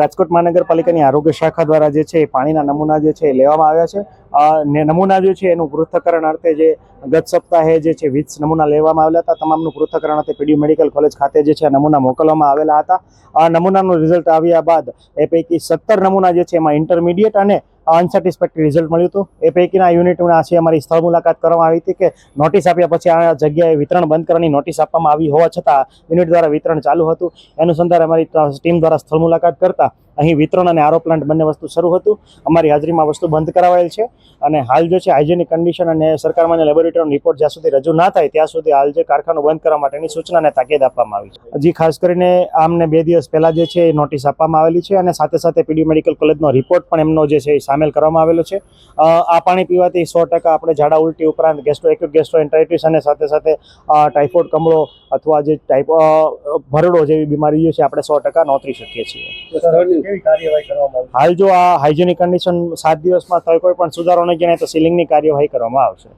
રાજકોટ મહાનગરપાલિકાની આરોગ્ય શાખા દ્વારા જે છે એ પાણીના નમૂના જે છે એ લેવામાં આવ્યા છે. ને નમૂના જે છે એનું પૃથ્થકરણ અર્થે જે ગત સપ્તાહે જે છે વીસ નમૂના લેવામાં આવેલા હતા. તમામનું પૃથ્થકરણ અર્થે પીડી મેડિકલ કોલેજ ખાતે જે છે નમૂના મોકલવામાં આવેલા હતા. આ નમૂનાનું રિઝલ્ટ આવ્યા બાદ એ પૈકી સત્તર નમૂના જે છે એમાં ઇન્ટરમીડિયેટ અને અનસેટિસ્ફેક્ટરી રિઝલ્ટ મળ્યું હતું. એ પૈકીના યુનિટના આજે અમારી સ્થળ મુલાકાત કરવામાં આવી હતી કે નોટિસ આપ્યા પછી આ જગ્યાએ વિતરણ બંધ કરવાની નોટિસ આપવામાં આવી હોવા છતાં યુનિટ દ્વારા વિતરણ ચાલુ હતું. એનું અનુસંધાને અમારી ટીમ દ્વારા સ્થળ મુલાકાત કરતા અહીં વિતરણ અને આરો પ્લાન્ટ બંને વસ્તુ શરૂ હતું. અમારી હાજરીમાં વસ્તુ બંધ કરાવાયેલ છે અને હાલ જે છે હાઇજેનિક કન્ડિશન અને સરકારમાં લેબોરેટરીનો રિપોર્ટ જ્યાં સુધી રજૂ ના થાય ત્યાં સુધી હાલ જે કારખાનું બંધ કરવા માટેની સૂચનાને તાકીદ આપવામાં આવી છે. હજી ખાસ કરીને આમને બે દિવસ પહેલાં જે છે એ નોટિસ આપવામાં આવેલી છે અને સાથે સાથે પીડી મેડિકલ કોલેજનો રિપોર્ટ પણ એમનો જે છે એ સામેલ કરવામાં આવેલો છે. આ પાણી પીવાથી સો ટકા આપણે ઝાડા ઉલટી ઉપરાંત ગેસ્ટ્રો એક્યુટ ગેસ્ટ્રોએન્ટરાઇટિસ અને સાથે સાથે ટાઇફોઇડ કમળો અથવા જે ટાઇપ ભરડો જેવી બીમારીઓ છે, આપણે સો ટકા નોતરી શકીએ છીએ. કેવી કાર્યવાહી કરવામાં આવશે? હાલ જો આ હાઇજેનિક કન્ડિશન સાત દિવસમાં કોઈ પણ સુધારો નહીં જણાય તો સીલિંગની કાર્યવાહી કરવામાં આવશે.